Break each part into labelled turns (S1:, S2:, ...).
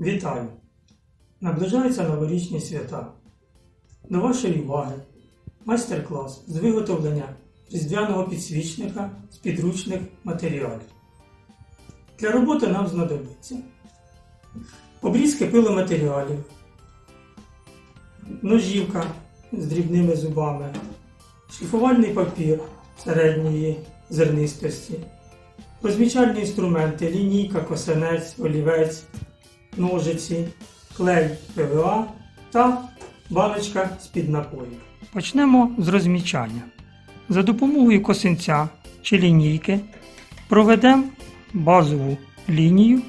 S1: Вітаю! Наближаються новорічні свята. До вашої уваги майстер-клас з виготовлення різдвяного підсвічника з підручних матеріалів. Для роботи нам знадобиться обрізки пиломатеріалів, ножівка з дрібними зубами, шліфувальний папір середньої зернистості, розмічальні інструменти, лінійка, косинець, олівець, ножиці, клей ПВА та баночка з-під напою. Почнемо з розмічання. За допомогою косинця чи лінійки проведемо базову лінію,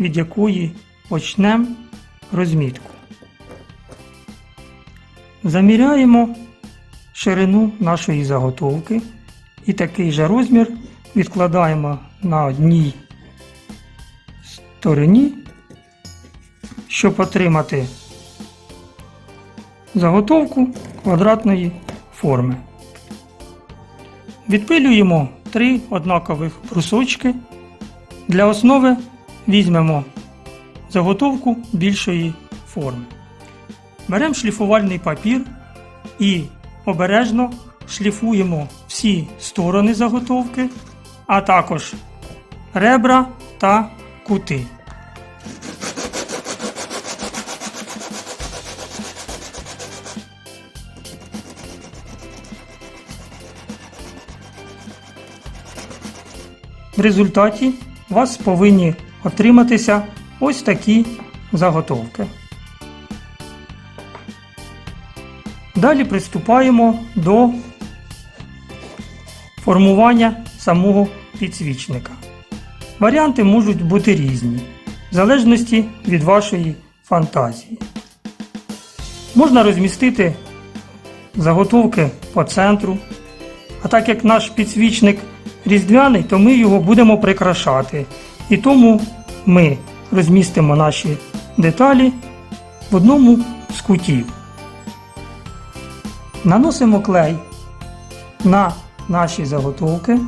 S1: від якої почнемо розмітку. Заміряємо ширину нашої заготовки і такий же розмір відкладаємо на одній стороні, щоб отримати заготовку квадратної форми. Відпилюємо три однакових брусочки. Для основи візьмемо заготовку більшої форми. Беремо шліфувальний папір і обережно шліфуємо всі сторони заготовки, а також ребра та кути. В результаті у вас повинні отриматися ось такі заготовки. Далі приступаємо до формування самого підсвічника. Варіанти можуть бути різні, в залежності від вашої фантазії. Можна розмістити заготовки по центру, а так як наш підсвічник різдвяний, то ми його будемо прикрашати. І тому ми розмістимо наші деталі в одному з кутів. Наносимо клей на наші заготовки.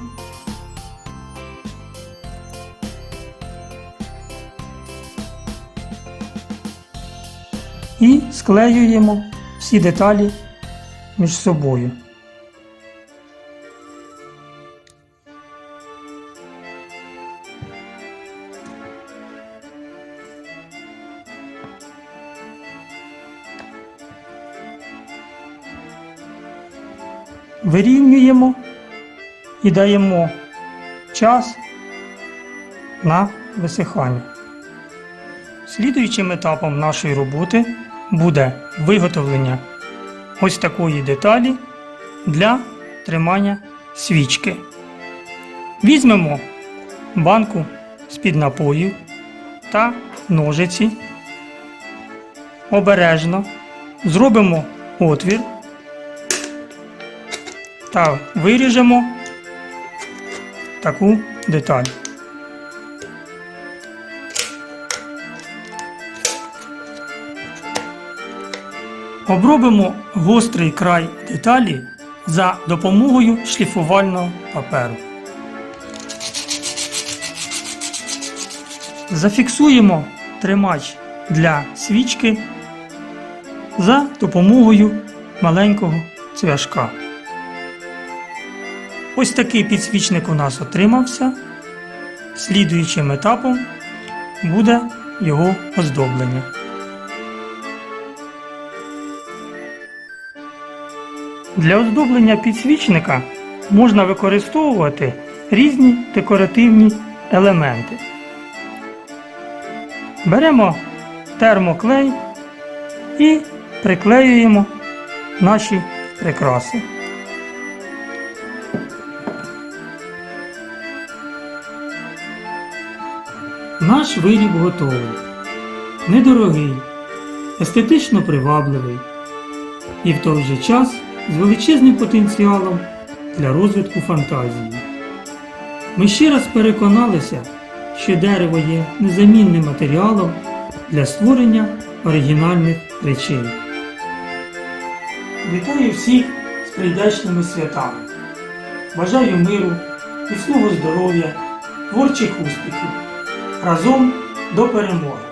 S1: І склеюємо всі деталі між собою. Вирівнюємо і даємо час на висихання. Слідуючим етапом нашої роботи буде виготовлення ось такої деталі для тримання свічки. Візьмемо банку з-під напою та ножиці. Обережно зробимо отвір та виріжемо таку деталь. Обробимо гострий край деталі за допомогою шліфувального паперу. Зафіксуємо тримач для свічки за допомогою маленького цвяшка. Ось такий підсвічник у нас отримався. Слідуючим етапом буде його оздоблення. Для оздоблення підсвічника можна використовувати різні декоративні елементи. Беремо термоклей і приклеюємо наші прикраси. Наш виріб готовий. Недорогий, естетично привабливий і в той же час з величезним потенціалом для розвитку фантазії. Ми ще раз переконалися, що дерево є незамінним матеріалом для створення оригінальних речей. Вітаю всіх з прийдешніми святами. Бажаю миру, міцного здоров'я, творчих успіхів. Разом до перемоги!